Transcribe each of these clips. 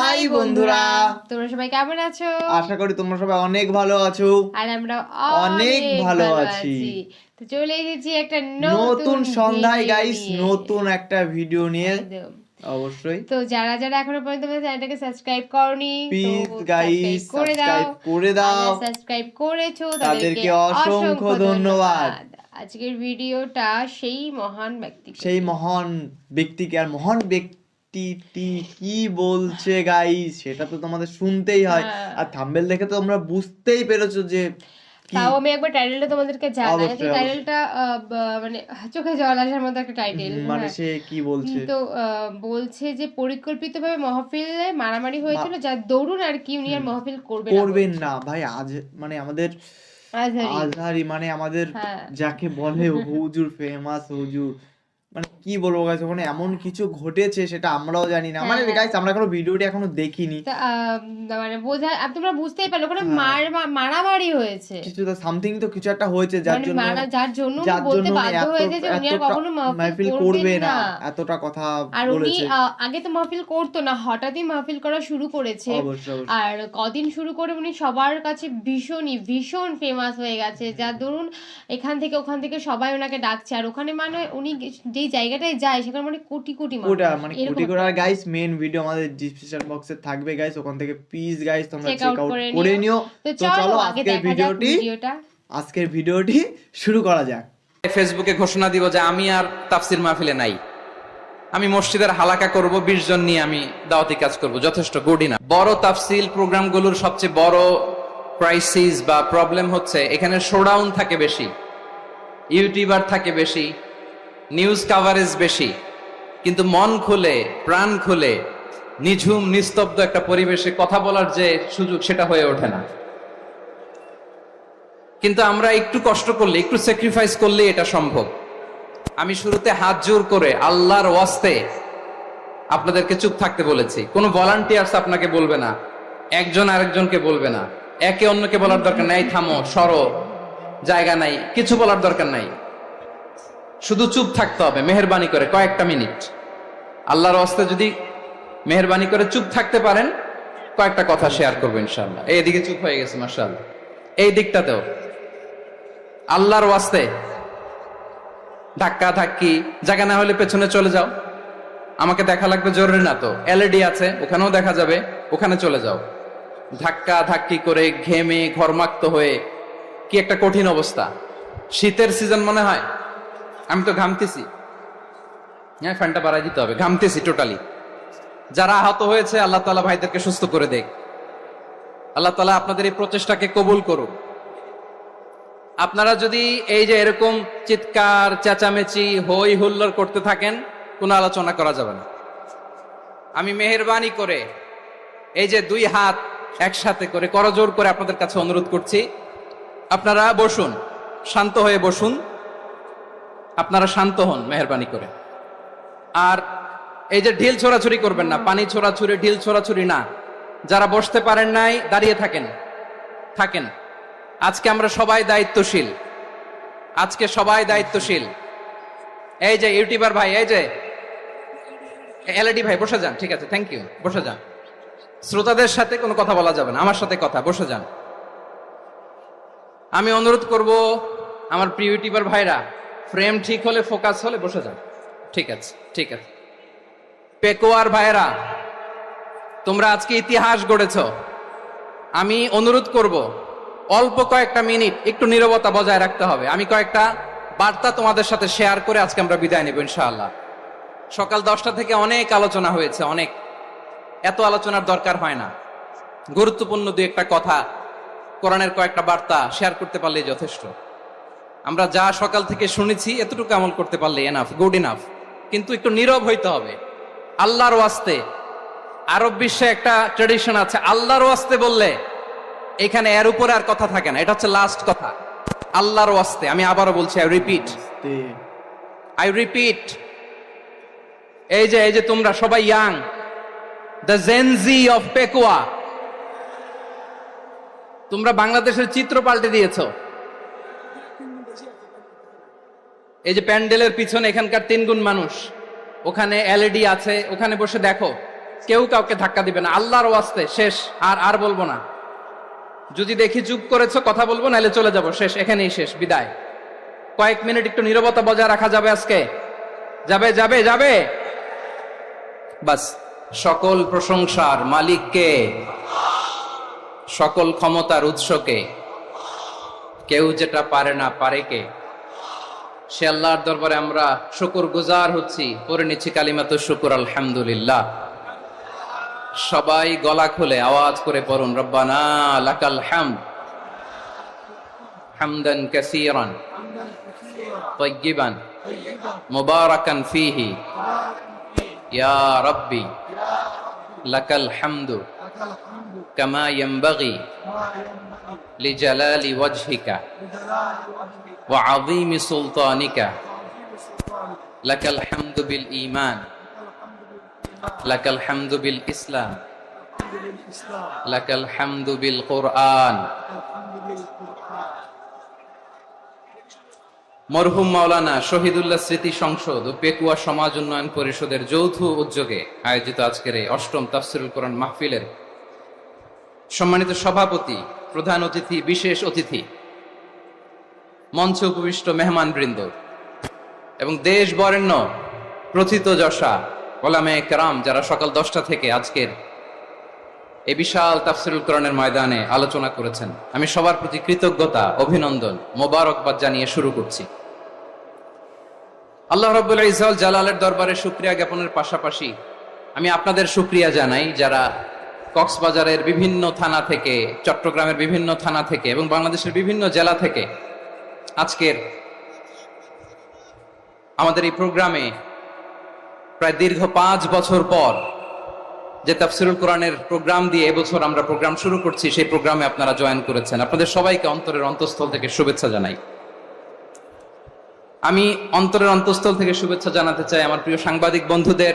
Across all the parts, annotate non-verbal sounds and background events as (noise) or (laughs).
High বন্ধুরা। তোমরা সবাই কেমন আছো? আশা করি তোমরা সবাই অনেক ভালো আছো। আর আমরা অনেক ভালো আছি। তো চলে এসেছি একটা নতুন সন্ধ্যায় গাইস নতুন একটা ভিডিও নিয়ে। অবশ্যই। তো যারা যারা এখনও পর্যন্ত আমাদের চ্যানেলটাকে সাবস্ক্রাইব করনি প্লিজ গাইস করে দাও। করে দাও। সাবস্ক্রাইব করেছ তাদেরকে অসংখ্য ধন্যবাদ। আজকের ভিডিওটা সেই মহান ব্যক্তি সেই মহান ব্যক্তিকে আর মহান ব্যক্তিটি কি বলছে গাইস সেটা তো তোমাদের শুনতেই হয়। হ্যাঁ। আর থাম্বেল দেখে তো তোমরা বুঝতেই পেরেছ যে তাও আমি একবার টাইটেলটা তোমাদেরকে জানাই। তো টাইটেলটা মানে চোখে জল আসার মতো একটা টাইটেল মানে সে কি বলছে? তো বলছে যে পরিকল্পিতভাবে মহফিলে মারামারি হয়েছিল যার দৌড়ুন আর কি উনি আর মহফিল করবেন করবেন না। ভাই আজ মানে আমাদের আজহারি। আজহারি মানে আমাদের হ্যাঁ। যাকে বলে হুজুর ফেমাস হুজুর। মানে কি বলব গাইস ওখানে এমন কিছু ঘটেছে সেটা আমরাও জানি না। মানে হ্যাঁ। গাইস আমরা এখনও ভিডিওটি এখনও দেখিনি। মানে বোঝা আর তোমরা বুঝতেই পারল ওখানে হ্যাঁ। মার মারামারি হয়েছে। কিছু তো সামথিং তো কিছু একটা হয়েছে যার মানে জন্য যার জন্য বলতে বাধ্য হয়েছে যে উনি আর কখনো মাহফিল করবে না এতটা কথা আর উনি আগে তো মাহফিল করতো না হঠাৎই মাহফিল করা শুরু করেছে। আর কদিন শুরু করে উনি সবার কাছে ভীষণই ভীষণ ফেমাস হয়ে গেছে। যার ধরুন এখান থেকে ওখান থেকে সবাই ওনাকে ডাকছে। আর ওখানে মানে উনি যেই জায়গাটায় যায় সেখানে মানে কোটি কোটি মানুষ ওটা মানে এরকম কোটি করে গাইস মেন ভিডিও আমাদের ডিসক্রিপশন বক্সে থাকবে গাইস ওখান থেকে প্লিজ গাইস তোমরা চেক আউট করে নিও। তো চলো আজকের দেখা যাক ভিডিওটি ভিডিওটা। আজকের ভিডিওটি শুরু করা যাক। ফেসবুকে ঘোষণা দিব যে আমি আর তাফসির মাহফিলে নাই। আমি মসজিদের হালাকা করব বিশ জন নিয়ে আমি দাওয়াতি কাজ করব যথেষ্ট গুড না। বড় তাফসিল প্রোগ্রামগুলোর সবচেয়ে বড় ক্রাইসিস বা প্রবলেম হচ্ছে এখানে শোডাউন থাকে বেশি ইউটিউবার থাকে বেশি নিউজ কাভারেজ বেশি। কিন্তু মন খুলে, প্রাণ খুলে, নিঝুম, নিস্তব্ধ একটা পরিবেশে কথা বলার যে সুযোগ সেটা হয়ে ওঠে না। কিন্তু আমরা একটু কষ্ট করলে, একটু স্যাক্রিফাইস করলে এটা সম্ভব। আমি শুরুতে হাত জোর করে আল্লাহর ওয়াস্তে আপনাদেরকে চুপ থাকতে বলেছি। কোনো ভলান্টিয়ার্স আপনাকে বলবে না। একজন আরেকজনকে বলবে না। একে অন্যকে বলার দরকার নাই, থামো, সরো, জায়গা নাই, কিছু বলার দরকার নাই। শুধু চুপ থাকতে হবে, মেহরবানি করে কয়েকটা মিনিট। আল্লাহর ওয়াস্তে যদি মেহরবানি করে চুপ থাকতে পারেন, কয়েকটা কথা শেয়ার করব ইনশাল্লাহ এইদিকে চুপ হয়ে গেছে মার্শাল্লাহ এই দিকটাতেও। আল্লাহর ওয়াস্তে ধাক্কা ধাক্কি জায়গা না হলে পেছনে চলে যাও। আমাকে দেখা লাগবে জরুরি না তো। এলইডি আছে, ওখানেও দেখা যাবে, ওখানে চলে যাও। ধাক্কা ধাক্কি করে ঘেমে ঘরমাক্ত হয়ে, কি একটা কঠিন অবস্থা। শীতের সিজন মনে হয় আমি তো ঘামতেছি। হ্যাঁ ফ্যানটা বাড়াই দিতে হবে। ঘামতেছি টোটালি যারা আহত হয়েছে, আল্লাহ তালা ভাইদেরকে সুস্থ করে দেখ। আল্লাহ তালা আপনাদের এই প্রচেষ্টাকে কবুল করুক। আপনারা যদি এই যে এরকম চিৎকার, চেঁচামেচি, হই হুল্লোড় করতে থাকেন, কোনো আলোচনা করা যাবে না। আমি মেহরবানি করে এই যে দুই হাত একসাথে করে করজোর করে আপনাদের কাছে অনুরোধ করছি। আপনারা বসুন, শান্ত হয়ে বসুন। আপনারা শান্ত হন মেহরবানি করে। আর এই যে ঢিল ছোড়াছুরি করবেন না, পানি ছোড়াছুরি ঢিল ছোড়াছুরি না। যারা বসতে পারেন নাই, দাঁড়িয়ে থাকেন থাকেন। আজকে আমরা সবাই দায়িত্বশীল। আজকে সবাই দায়িত্বশীল। এই যে ইউটিউবার ভাই, এই যে এলইডি ভাই, বসে যান, ঠিক আছে থ্যাংক ইউ বসে যান। শ্রোতাদের সাথে কোনো কথা বলা যাবে না, আমার সাথে কথা, বসে যান। আমি অনুরোধ করব আমার প্রিয় ইউটিউবার ভাইরা ফ্রেম ঠিক হলে ফোকাস হলে বসে যান ঠিক আছে ঠিক আছে। পেকোয়ার ভাইরা তোমরা আজকে ইতিহাস গড়েছ। আমি অনুরোধ করব, অল্প কয়েকটা মিনিট একটু নীরবতা বজায় রাখতে হবে। আমি কয়েকটা বার্তা তোমাদের সাথে শেয়ার করে আজকে আমরা বিদায় নেব, ইনশাআল্লাহ। সকাল দশটা থেকে অনেক আলোচনা হয়েছে, অনেক। এত আলোচনার দরকার হয় না। গুরুত্বপূর্ণ দু একটা কথা, কোরআনের কয়েকটা বার্তা শেয়ার করতে পারলেই যথেষ্ট। আমরা যা সকাল থেকে শুনেছি এতটুকু আমল করতে পারলে এনাফ গুড ইনাফ কিন্তু একটু নীরব হইতে হবে। আল্লাহর ওয়াস্তে আরব বিশ্বে একটা ট্রেডিশন আছে আল্লাহর ওয়াস্তে বললে এখানে এর উপরে আর কথা থাকে না। এটা হচ্ছে লাস্ট কথা। আল্লাহর ওয়াস্তে আমি আবারও বলছি আই রিপিট আই রিপিট এই যে এই যে তোমরা সবাই young the Gen Z of Pekua তোমরা বাংলাদেশের চিত্র পাল্টে দিয়েছ। এই যে প্যান্ডেলের পিছনে এখানকার তিন গুণ মানুষ, ওখানে এলইডি আছে, ওখানে বসে দেখো, কেউ কাউকে ধাক্কা দিবে না, আল্লাহর ওয়াস্তে, শেষ, আর আর বলব না। যদি দেখি চুপ করেছ, কথা বলব, নাহলে চলে যাব, শেষ, এখানেই শেষ, বিদায়। কয়েক মিনিট একটু নীরবতা বজায় রাখা যাবে আজকে। যাবে যাবে যাবে। বাস, সকল প্রশংসার মালিককে সকল ক্ষমতার উৎসকে কেউ যেটা পারে না, পারে কে? সে আল্লাহর দরবারে আমরা শুকুর গুজার হচ্ছি পরে নিচ্ছি কালিমাত শুকুর আলহামদুলিল্লাহ সবাই গলা খুলে আওয়াজ করে পড়ুন রব্বানা লাকাল হামদ হামদান কাসীরান طيبا مباركا فيه يا ربي لك الحمد كما ينبغي لجلال وجهك وعظيم سلطانك لك الحمد بالإيمان لك الحمد بالإسلام لك الحمد بالقرآن মরহুম মাওলানা শহীদুল্লাহ স্মৃতি সংসদ ও পেকুয়া সমাজ উন্নয়ন পরিষদের যৌথ উদ্যোগে আয়োজিত আজকের এই অষ্টম তাফসিরুল কোরআন মাহফিলের সম্মানিত সভাপতি, প্রধান অতিথি, বিশেষ অতিথি, মঞ্চে উপবিষ্ট মেহমান বৃন্দ এবং দেশ বরেণ্য প্রথিত যশা, ওলামে কেরাম, যারা সকাল দশটা থেকে আজকের এই বিশাল তাফসিরুল কোরআনের ময়দানে আলোচনা করেছেন। আমি সবার প্রতি কৃতজ্ঞতা, অভিনন্দন, মোবারকবাদ জানিয়ে শুরু করছি। আল্লাহ রব্বুল ইসরাল জালালের দরবারে শুক্রিয়া জ্ঞাপনের পাশাপাশি আমি আপনাদের শুক্রিয়া জানাই যারা কক্সবাজারের বিভিন্ন থানা থেকে, চট্টগ্রামের বিভিন্ন থানা থেকে এবং বাংলাদেশের বিভিন্ন জেলা থেকে আজকের আমাদের এই প্রোগ্রামে প্রায় দীর্ঘ পাঁচ বছর পর যে তাফসিরুল কোরআনের প্রোগ্রাম দিয়ে এবছর আমরা প্রোগ্রাম শুরু করছি, সেই প্রোগ্রামে আপনারা জয়েন করেছেন। আপনাদের সবাইকে অন্তরের অন্তঃস্থল থেকে শুভেচ্ছা জানাই। আমি অন্তরের অন্তঃস্থল থেকে শুভেচ্ছা জানাতে চাই আমার প্রিয় সাংবাদিক বন্ধুদের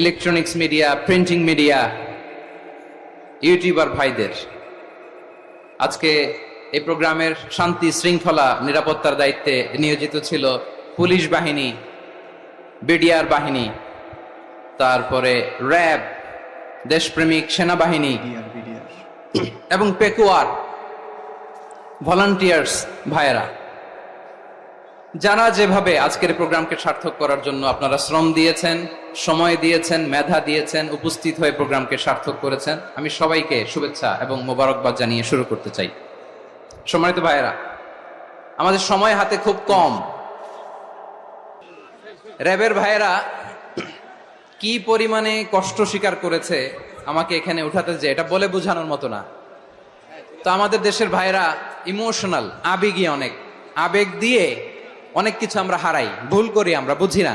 electronics media printing media YouTuber ভাইদের। আজকে এই প্রোগ্রামের শান্তি শৃঙ্খলা নিরাপত্তার দায়িত্বে নিয়োজিত ছিল পুলিশ বাহিনী বিডিআর বাহিনী তারপরে র্যাব দেশপ্রেমিক সেনাবাহিনী এবং পেকুয়ার ভলান্টিয়ার্স ভাইয়েরা। যারা যেভাবে আজকের প্রোগ্রামকে সার্থক করার জন্য আপনারা শ্রম দিয়েছেন সময় দিয়েছেন, মেধা দিয়েছেন, উপস্থিত হয়ে প্রোগ্রামকে সার্থক করেছেন। আমি সবাইকে শুভেচ্ছা এবং মোবারকবাদ জানিয়ে শুরু করতে চাই। সম্মানিত ভাইয়েরা, আমাদের সময় হাতে খুব কম। র্যাবের ভাইয়েরা, কি পরিমাণে কষ্ট স্বীকার করেছে আমাকে এখানে উঠাতে যে এটা বলে বোঝানোর মতো না। তো আমাদের দেশের ভাইরা ইমোশনাল, আবেগী অনেক। আবেগ দিয়ে অনেক কিছু আমরা হারাই, ভুল করি আমরা, বুঝি না।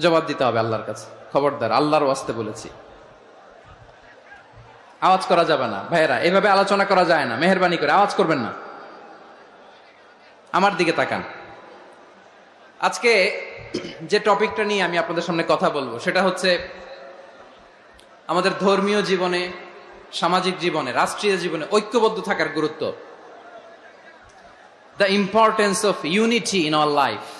জবাব দিতে হবে আল্লাহর কাছে। খবরদার, আল্লাহর ওয়াস্তে বলেছি। আওয়াজ করা যাবে না। ভাইয়েরা, এভাবে আলোচনা করা যায় না। মেহরবানি করে। আওয়াজ করবেন না। আমার দিকে তাকান। আজকে যে টপিকটা নিয়ে আমি আপনাদের সামনে কথা বলব, সেটা হচ্ছে আমাদের ধর্মীয় জীবনে, সামাজিক জীবনে, রাষ্ট্রীয় জীবনে ঐক্যবদ্ধ থাকার গুরুত্ব। The importance of unity in our life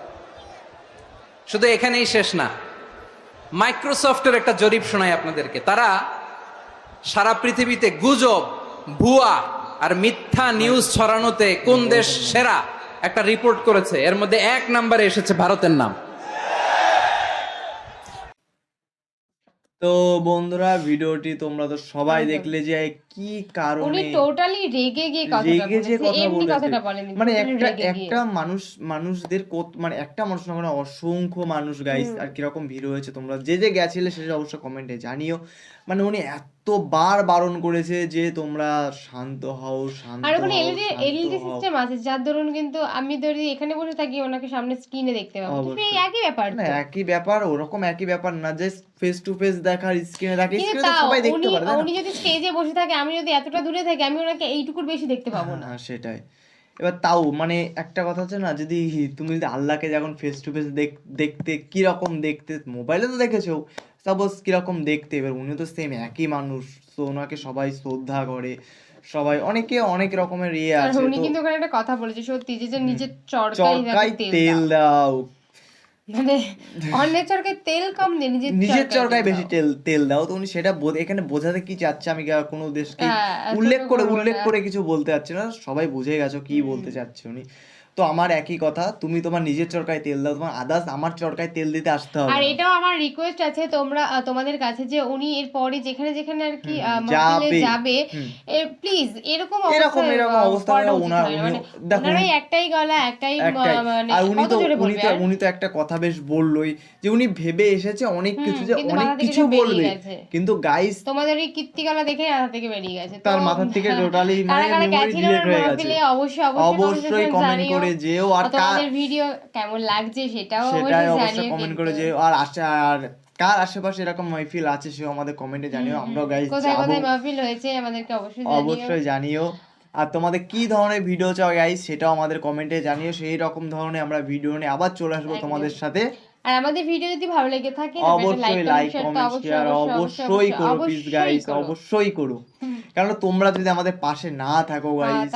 শুধু এখানেই শেষ না মাইক্রোসফটের একটা জরিপ শোনাই আপনাদেরকে। তারা সারা পৃথিবীতে গুজব ভুয়া আর মিথ্যা নিউজ ছড়ানোতে কোন দেশ সেরা একটা রিপোর্ট করেছে? এর মধ্যে এক নম্বরে এসেছে ভারতের নাম। তো বন্ধুরা ভিডিওটি তোমরা তো সবাই দেখলে যে কি উনি কারণে টোটালি রেগে গিয়ে কথাটা রেগে যে কথা এমনি কথাটা বলেনি মানে একটা একটা মানুষ মানুষদের কত- মানে একটা মানুষ না মানে অসংখ্য মানুষ গাইস আর কীরকম ভিড় হয়েছে তোমরা। যে যে গেছিলে সেটা অবশ্যই কমেন্টে জানিও। মানে উনি এতবার বারণ করেছে যে তোমরা শান্ত হও শান্ত আর ওখানে এলইডি এলইডি সিস্টেম আছে যার দরুন কিন্তু আমি ধরি এখানে বসে থাকি ওনাকে সামনে স্ক্রিনে দেখতে পাবো। সেই একই ব্যাপার না একই ব্যাপার ওরকম একই ব্যাপার না যে ফেস টু ফেস দেখার স্ক্রিনে দেখে স্ক্রিনে সবাই দেখতে উনি পারে? উনি যদি স্টেজে বসে থাকে আমি যদি এতটা দূরে থাকি আমি ওনাকে এইটুকুর বেশি দেখতে পাবো না। হ্যাঁ সেটাই। এবার তাও মানে একটা কথা হচ্ছে না যদি তুমি যদি আল্লাহকে যখন ফেস টু ফেস দেখতে কীরকম দেখতে মোবাইলে তো দেখেছ সাপোজ কীরকম দেখতে এবার উনি তো সেম একই মানুষ তো ওনাকে সবাই শ্রদ্ধা করে সবাই অনেকে অনেক রকমের ইয়ে আছে উনি কিন্তু ওখানে একটা কথা বলেছে সত্যি যে নিজের চরকায় তেল দাও মানে অন্যের চরকায় তেল কম দিয়ে নিজের নিজের চরকায় বেশি তেল তেল দাও। তো উনি সেটা এখানে বোঝাতে কি চাচ্ছে আমি কোনো দেশকে হ্যাঁ, উল্লেখ করে উল্লেখ করে কিছু বলতে চাচ্ছে না? সবাই বুঝে গেছো কি বলতে চাচ্ছে উনি। তো আমার একই কথা তুমি তোমার নিজের চরকায় তেল দাও তোমার আদার্স আমার চরকায় তেল দিতে আসতে হবে। আর এটাও আমার রিকোয়েস্ট আছে তোমরা তোমাদের কাছে যে উনি এর পরে যেখানে যেখানে আর কি মাহফিলে যাবে। যাবে প্লিজ এরকম এরকম এরকম অবস্থা করা ওনার হয়। মানে দেখো ওনার ওই একটাই গলা একটাই মানে আর উনি তো উনি তো উনি তো একটা কথা বেশ বললোই যে উনি ভেবে এসেছে অনেক কিছু যে অনেক কিছু বলবে। কিন্তু গাইস তোমাদের এই কীর্তিকলা দেখে মাথা থেকে বেরিয়ে গেছে তার তো, মাথার থেকে হ্যাঁ, কারা (laughs) মানে কারা গেছিল delete হয়ে গেছে। অবশ্যই অবশ্যই অবশ্যই করে যেও আর কার ভিডিও কেমন লাগছে সেটাও সেটাই অবশ্যই কমেন্ট করে যেও। আর আশা আর কার আশেপাশে এরকম মহফিল আছে সেও আমাদের কমেন্টে জানিও। আমরাও গাইজ কোথায় কোথায় মাহফিল হয়েছে আমাদেরকে অবশ্যই জানিও। অবশ্যই জানিও। আর তোমাদের কি ধরনের ভিডিও চাও গাইজ সেটাও আমাদের কমেন্টে জানিও। সেই রকম ধরনের আমরা ভিডিও নিয়ে আবার চলে আসব তোমাদের সাথে। আর আমাদের ভিডিও যদি ভালো লেগে থাকে অবশ্যই লাইক কমেন্ট শেয়ার অবশ্যই করো প্লিজ গাইস অবশ্যই করো কারণ তোমরা যদি আমাদের পাশে না থাকো গাইস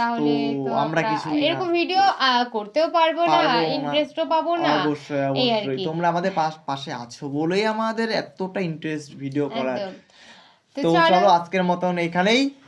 তো আমরা কিছু এরকম ভিডিও করতেও পারব না ইন্টারেস্টও পাবো না। অবশ্যই অবশ্যই। তোমরা আমাদের পাশ- পাশে আছো বলেই আমাদের এতটা ইন্টারেস্ট ভিডিও করার। তো চলো আজকের মতন এখানেই।